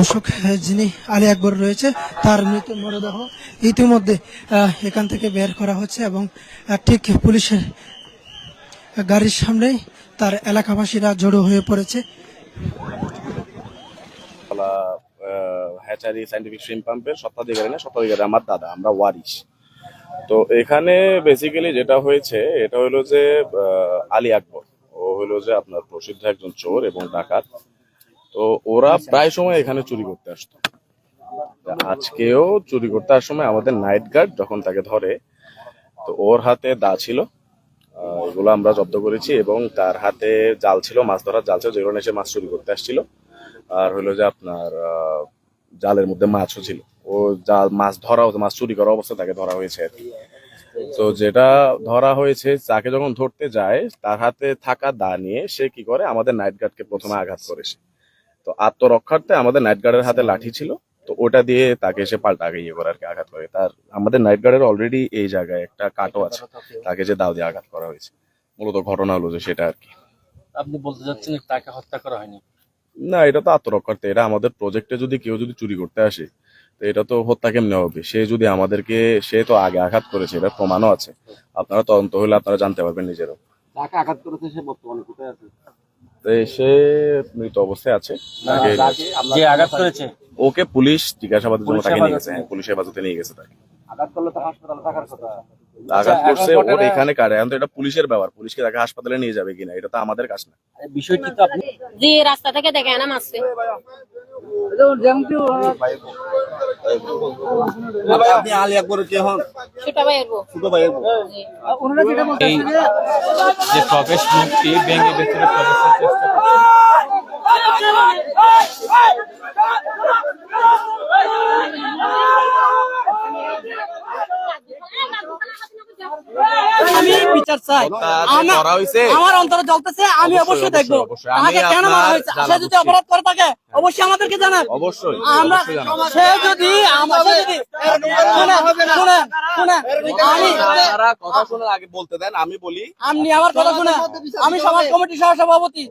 দর্শক যিনি আলী আকবর রয়েছে, তার মৃত মরদেহ ইতিমধ্যে এখান থেকে বের করা হচ্ছে এবং ঠিক পুলিশের গাড়ির সামনেই তার এলাকাবাসীরা জড়ো হয়ে পড়েছে। হ্যাচারি সাইন্টিফিক শ্রিম পাম্পের স্বত্বাধিকারী না, স্বত্বাধিকারী আমার দাদা, আমরা ওয়ারিশ। তো এখানে বেসিক্যালি যেটা হয়েছে, এটা হলো যে আলী আকবর। ও হলো যে আপনার প্রসিদ্ধ একজন চোর এবং ডাকাত। তো ওরা প্রায় সময় এখানে চুরি করতে আসতো। আজকেও চুরি করতে আসার সময় আমাদের নাইট গার্ড যখন তাকে ধরে তো ওর হাতে দা ছিল। এগুলো আমরা জব্দ করেছি এবং তার হাতে জাল ছিল মাছ ধরার জাল ছিল যেগুলো এসে মাছ চুরি করতে আসছিল। আর হলো যে আপনার জালের মধ্যে মাছও ছিল। ও জাল মাছ ধরা মাছ চুরি করা অবস্থা তাকে ধরা হয়েছে আর কি। তো যেটা ধরা হয়েছে তাকে যখন ধরতে যায় তার হাতে থাকা দা নিয়ে সে কি করে আমাদের নাইট গার্ডকে প্রথমে আঘাত করে সে। তো আত্মরক্ষার্থে আমাদের নাইট গার্ডের হাতে লাঠি ছিল তো ওটা দিয়ে তাকে সে পাল্টা আগে ইয়ে করে আর কি আঘাত করে। তার আমাদের নাইট গার্ডের অলরেডি এই জায়গায় একটা কাটও আছে তাকে যে দাও দিয়ে আঘাত করা হয়েছে। মূলত ঘটনা হলো যে সেটা আর কি। আপনি বলতে চাচ্ছেন যে তাকে হত্যা করা হয়নি? না এটা তো আত্মরক্ষার্থে। এটা আমাদের প্রজেক্টে যদি কেউ যদি চুরি করতে আসে তো এটা তো হত্যা কেমনে হবে? সে যদি আমাদেরকে সে তো আগে আঘাত করেছে এটা প্রমাণও আছে। আপনারা তদন্ত হলে আপনারা জানতে পারবেন নিজেরও। তাকে আঘাত করেছে সে বর্তমানে কোথায় আছে? সে মৃত অবস্থায় আছে। যে আঘাত করেছে? ওকে পুলিশ জিজ্ঞাসাবাদের জন্য তাকে নিয়ে গেছে হ্যাঁ পুলিশ হেফাজতে নিয়ে গেছে তাকে। আঘাত করলে তো হাসপাতালে থাকার কথা। করছে ওর এখানে কারে এখন তো এটা পুলিশের ব্যাপার পুলিশকে তাকে হাসপাতালে নিয়ে যাবে কিনা এটা তো আমাদের কাজ না। বিষয়টি তো আপনি জি রাস্তা থেকে দেখে না মারছে। আপনি আলী আকবরের কে হন ছোট ভাই এরবো ছোট ভাই জি এই যে প্রবেশ মুক্তি ভেঙে ভেতরে প্রবেশের চেষ্টা করছে আমি বিচার চাই। আমার অন্তরে জ্বলতেছে আমি অবশ্যই, দেখব। তাকে কেন মারা হয়েছে? সে যদি অপরাধ করে থাকে অবশ্যই আমাদেরকে জানান অবশ্যই আমরা সে যদি আমরা যদি শুনেন শুনেন শুনেন। আমি আপনারা কথা শোনার আগে বলতে দেন আমি বলি আপনি আমার কথা শুনেন। আমি সমাজ কমিটির সহ সভাপতি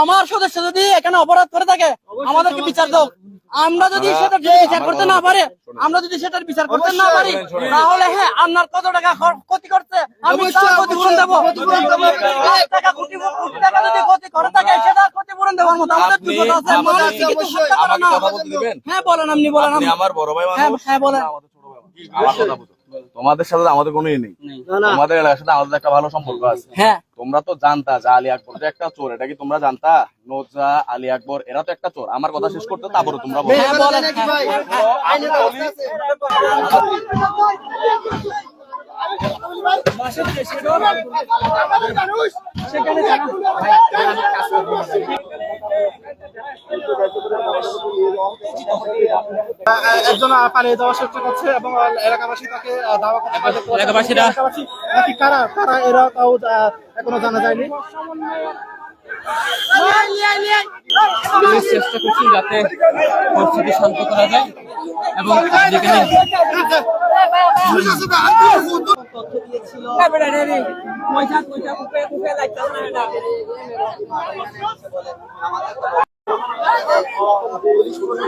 আমার সদস্য যদি এখানে অপরাধ করে থাকে আমাদেরকে বিচার দাও। আমরা যদি সেটা বিচার করতে না পারে আমরা যদি সেটার বিচার করতে না পারি তাহলে হ্যাঁ আপনার কত টাকা ক্ষতি করছে? আমি তার ক্ষতিপূরণ দেবো। টাকা কোটি কোটি টাকা যদি ক্ষতি করে থাকে সেটা ক্ষতিপূরণ দেওয়ার মতো আমাদের আপনি আছে। মানুষ কিন্তু হত্যা করে আমাকে না কথা বলতে দিবেন। হ্যাঁ বলেন আপনি বলেন। আমার বড় ভাই হ্যাঁ, হ্যাঁ, বলেন। আমার কথা। তোমাদের সাথে আমাদের কোনো নেই তোমাদের এলাকার সাথে আমাদের একটা ভালো সম্পর্ক আছে হ্যাঁ তোমরা তো জানতা যে আলী আকবর যে একটা চোর এটা কি তোমরা জানতা নোজা আলী আকবর এরা তো একটা চোর আমার কথা শেষ করতে তারপরে তোমরা বলো হ্যাঁ আমি পালিয়ে যাওয়ার চেষ্টা করছে এবং এলাকাবাসী তাকে দাওয়া করেছে। এলাকাবাসীরা- নাকি কারা? কারা? এরা তাও এখনও জানা যায়নি। চেষ্টা করছেন যাতে পরিস্থিতি শান্ত করা যায় এবং যেখানে পয়সা পয়সা কুপে কুপে লাগতেছে না এটা